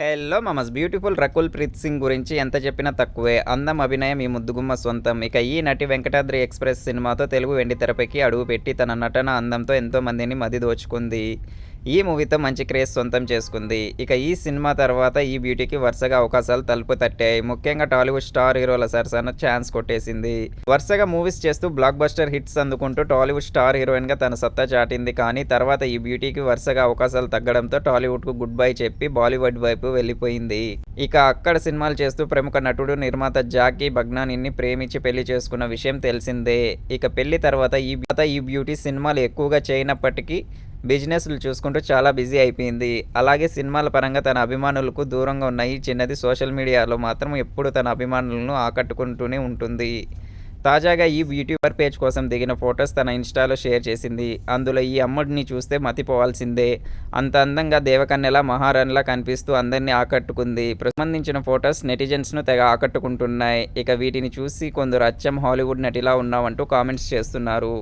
Hello మమస్ beautiful Rakul Preet Singh గురించి ఎంత చెప్పినా తక్కువే. అందం అభినయం ఈ ముద్దుగుమ్మ సొంతం. ఇక ఈ నటి వెంకటాద్రి ఎక్స్ప్రెస్ సినిమాతో తెలుగు వెండితెరపైకి అడుగుపెట్టి తన నటన అందంతో ఎంతోమందిని మది దోచుకుంది. ఈ మూవీతో మంచి క్రేజ్ సొంతం చేసుకుంది. ఇక ఈ సినిమా తర్వాత ఈ బ్యూటీకి వరుసగా అవకాశాలు తలుపు తట్టాయి. ముఖ్యంగా టాలీవుడ్ స్టార్ హీరోల సరసన ఛాన్స్ కొట్టేసింది. వరుసగా మూవీస్ చేస్తూ బ్లాక్ బస్టర్ హిట్స్ అందుకుంటూ టాలీవుడ్ స్టార్ హీరోయిన్గా తన సత్తా చాటింది. కానీ తర్వాత ఈ బ్యూటీకి వరుసగా అవకాశాలు తగ్గడంతో టాలీవుడ్కు గుడ్ బై చెప్పి బాలీవుడ్ వైపు వెళ్ళిపోయింది. ఇక అక్కడ సినిమాలు చేస్తూ ప్రముఖ నటుడు నిర్మాత జాకీ బగ్నానిని ప్రేమించి పెళ్ళి చేసుకున్న విషయం తెలిసిందే. ఇక పెళ్ళి తర్వాత ఈ ఈ బ్యూటీ సినిమాలు ఎక్కువగా చేయనప్పటికీ బిజినెస్లు చూసుకుంటూ చాలా బిజీ అయిపోయింది. అలాగే సినిమాల పరంగా తన అభిమానులకు దూరంగా ఉన్నాయి చిన్నది సోషల్ మీడియాలో మాత్రం ఎప్పుడు తన అభిమానులను ఆకట్టుకుంటూనే ఉంటుంది. తాజాగా ఈ యూట్యూబర్ పేజ్ కోసం దిగిన ఫొటోస్ తన ఇన్స్టాలో షేర్ చేసింది. అందులో ఈ అమ్మడిని చూస్తే మతిపోవాల్సిందే. అంత అందంగా దేవకన్యలా మహారాణిలా కనిపిస్తూ అందరినీ ఆకట్టుకుంది. సంబంధించిన ఫొటోస్ నెటిజన్స్ను తెగ ఆకట్టుకుంటున్నాయి. ఇక వీటిని చూసి కొందరు అచ్చం హాలీవుడ్ నటిలా ఉన్నావంటూ కామెంట్స్ చేస్తున్నారు.